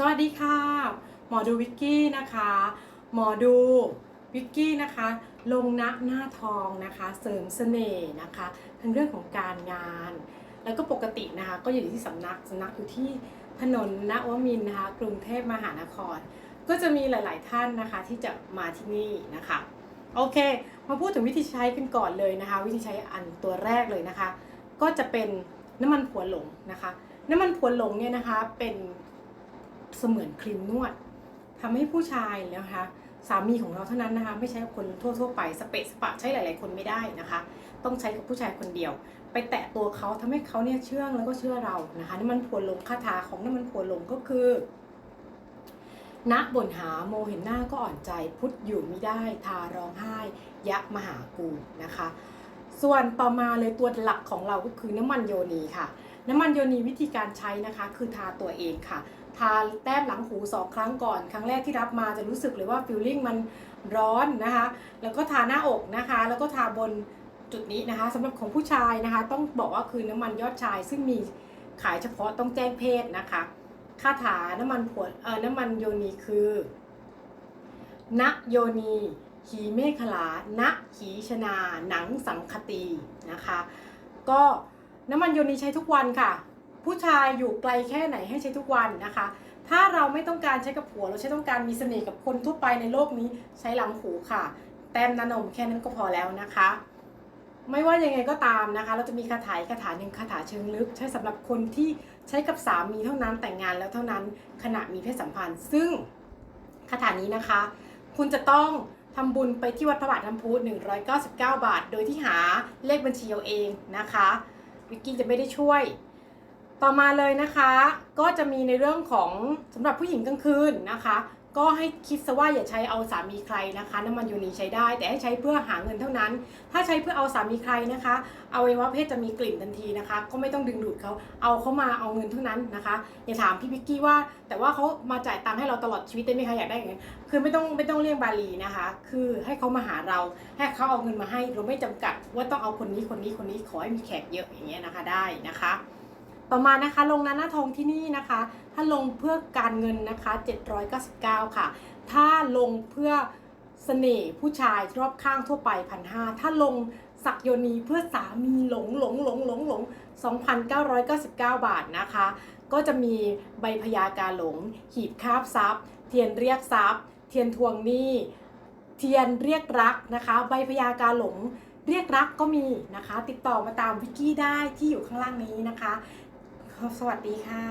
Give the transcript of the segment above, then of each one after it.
สวัสดีค่ะ หมอดูวิกกี้นะคะ หมอดูวิกกี้นะคะ ลงณหน้าทองนะคะ เสริมเสน่ห์นะคะทั้งเรื่องของการงาน แล้วก็ปกตินะคะ ก็อยู่ที่สำนักสำนักอยู่ที่ถนนนวมินนะคะ กรุงเทพมหานคร ก็จะมีหลาย ๆ ท่านนะคะที่จะมาที่นี่นะคะ โอเค มาพูดถึงวิธีใช้กันก่อนเลยนะคะ วิธีใช้อันตัวแรกเลยนะคะ ก็จะเป็นน้ำมันผัวหลงนะคะ น้ำมันผัวหลงเนี่ยนะคะเป็น เสมือนครีมนวดทำให้ผู้ชายนะคะสามีของเราเท่านั้นนะคะ ไม่ใช่คนทั่วๆไปสเปะสปะใช้หลาย ๆ คนไม่ได้นะคะ ต้องใช้กับผู้ชายคนเดียว ไปแตะตัวเขาทำให้เขาเนี่ยเชื่องแล้วก็เชื่อเรานะคะน้ำมันผัวหลงคาถาของน้ำมันผัวหลงก็คือณบ่นหาโมเห็นหน้าก็อ่อนใจพุทธอยู่ไม่ได้ ทาร้องไห้ ยะมหากูนะคะ ส่วนต่อมาเลยตัวหลักของเราก็คือน้ำมันโยนีค่ะ น้ำมันโยนีวิธีการใช้นะคะ คือทาตัวเองค่ะ ทาแต้มหลังหูสองครั้งก่อน ครั้งแรกที่รับมาจะรู้สึกเลยว่าฟิลลิ่งมันร้อนนะคะ แล้วก็ทาหน้าอกนะคะ แล้วก็ทาบนจุดนี้นะคะสำหรับของผู้ชายนะคะ ต้องบอกว่าคือน้ำมันยอดชาย ซึ่งมีขายเฉพาะต้องแจ้งเพศนะคะคาถาน้ำมันผวนเอ่อน้ำมันโยนีคือณโยนีหีเมฆลาณหีชนา หนังสังคตีนะคะ ก็น้ำมันโยนีใช้ทุกวันค่ะ ผู้ชายอยู่ไกลแค่ไหนให้ใช้ทุกวันนะคะ ถ้าเราไม่ต้องการใช้กับผัว เราใช้ต้องการมีเสน่ห์กับคนทั่วไปในโลกนี้ใช้หลังหูค่ะ แต้มนานมแค่นั้นก็พอแล้วนะคะ ไม่ว่ายังไงก็ตามนะคะ เราจะมีคาถาคาถาหนึ่งคาถาเชิงลึก ใช้สำหรับคนที่ใช้กับสามีเท่านั้นแต่งงานแล้วเท่านั้นขณะมีเพศสัมพันธ์ ซึ่งคาถานี้นะคะ คุณจะต้องทำบุญไปที่วัดพระบาทน้ำพุ199 บาท โดยที่หาเลขบัญชีเอาเองนะคะ วิกกี้จะไม่ได้ช่วย ต่อมาเลยนะคะก็จะมีในเรื่องของสำหรับผู้หญิงกลางคืนนะคะ ก็ให้คิดซะว่าอย่าใช้เอาสามีใครนะคะน้ำมันยูนีใช้ได้ แต่ให้ใช้เพื่อหาเงินเท่านั้น ถ้าใช้เพื่อเอาสามีใครนะคะเอาไว้ว่าเพศจะมีกลิ่นทันทีนะคะ ก็ไม่ต้องดึงดูดเขาเอาเขามาเอาเงินเท่านั้นนะคะอย่าถามพี่วิกกี้ว่า แต่ว่าเขามาจ่ายตังค์ให้เราตลอดชีวิตได้ไหมคะอยากได้อย่างนั้นคือไม่ต้องไม่ต้องเรียกบาลีนะคะ คือให้เขามาหาเราให้เขาเอาเงินมาให้เราไม่จำกัดว่าต้องเอาคนนี้คนนี้คนนี้ขอให้มีแขกเยอะอย่างเงี้ยนะคะได้นะคะ ต่อมานะคะลงหน้าหน้าทองที่นี่นะคะ ถ้าลงเพื่อการเงินนะคะ 799 ค่ะ ถ้าลงเพื่อเสน่ห์ผู้ชายรอบข้างทั่วไปพันห้าถ้าลงสักโยนีเพื่อสามีหลงหลงหลงหลงหลง2,999 บาทนะคะ ก็จะมีใบพยากาหลง หีบคาบทรัพย์ เทียนเรียกทรัพย์ เทียนทวงหนี้ เทียนเรียกรักนะคะ ใบพยากาหลงเรียกรักก็มีนะคะ ติดต่อมาตามวิกกี้ได้ที่อยู่ข้างล่างนี้นะคะ สวัสดีค่ะ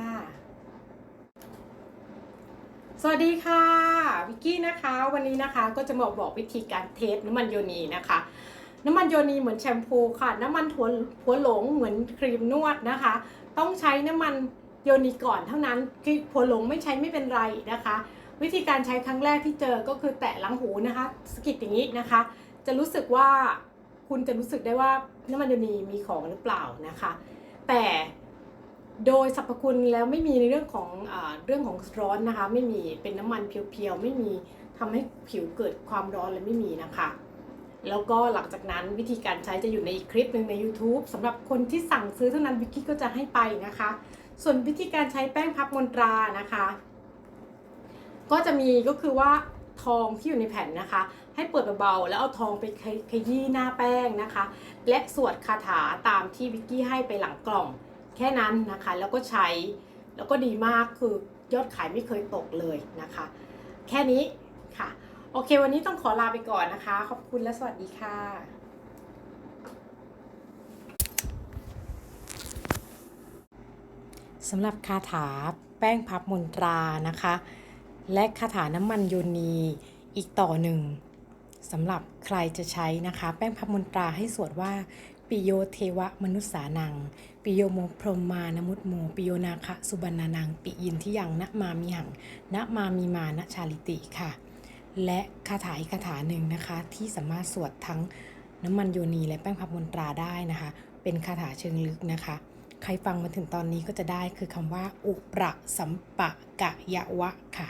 สวัสดีค่ะวิกกี้นะคะ วันนี้นะคะก็จะมาบอกวิธีการเทสน้ำมันโยนีนะคะ น้ำมันโยนีเหมือนแชมพูค่ะ น้ำมันถั่วหัวหลงเหมือนครีมนวดนะคะ ต้องใช้น้ำมันโยนีก่อนเท่านั้นคือหัวหลงไม่ใช้ไม่เป็นไรนะคะ วิธีการใช้ครั้งแรกที่เจอก็คือแตะหลังหูนะคะสกิดอย่างนี้นะคะ จะรู้สึกว่าคุณจะรู้สึกได้ว่าน้ำมันโยนีมีของหรือเปล่านะคะ แต่ โดยสรรพคุณแล้วไม่มีในเรื่องของอเรื่องของร้อนนะคะ ไม่มีเป็นน้ำมันเพียวๆไม่มีทำให้ผิวเกิดความร้อนเลยไม่มีนะคะ แล้วก็หลังจากนั้นวิธีการใช้จะอยู่ในอีกคลิปหนึ่งใน YouTube สำหรับคนที่สั่งซื้อเท่านั้นวิกกี้ก็จะให้ไปนะคะ ส่วนวิธีการใช้แป้งพับมนตรานะคะ ก็จะมีก็คือว่าทองที่อยู่ในแผ่นนะคะ ให้เปิดเบาๆแล้วเอาทองไปขยี้หน้าแป้งนะคะ และสวดคาถาตามที่วิกกี้ให้ไปหลังกล่อง แค่นั้นนะคะแล้วก็ใช้แล้วก็ดีมากคือยอดขายไม่เคยตกเลยนะคะ แค่นี้ค่ะ โอเค วันนี้ต้องขอลาไปก่อนนะคะ ขอบคุณและสวัสดีค่ะสำหรับคาถาแป้งพับมนตรานะคะ และคาถาน้ำมันโยนีอีกต่อหนึ่งสำหรับใครจะใช้นะคะ แป้งพับมนตราให้สวดว่า ปิโยเทวมนุษสานัง ปิโยโมพรหมานมุตโม ปิโยนาคะสุบรรณานัง ปิยินที่ยังนะมามีหังนะมามีมานะชาลิติค่ะ และคาถาอีกคาถาหนึ่งนะคะ ที่สามารถสวดทั้งน้ำมันโยนีและแป้งพับมนตราได้นะคะ เป็นคาถาเชิงลึกนะคะ ใครฟังมาถึงตอนนี้ก็จะได้คือคำว่า อุประสัมปะกะยะวะค่ะ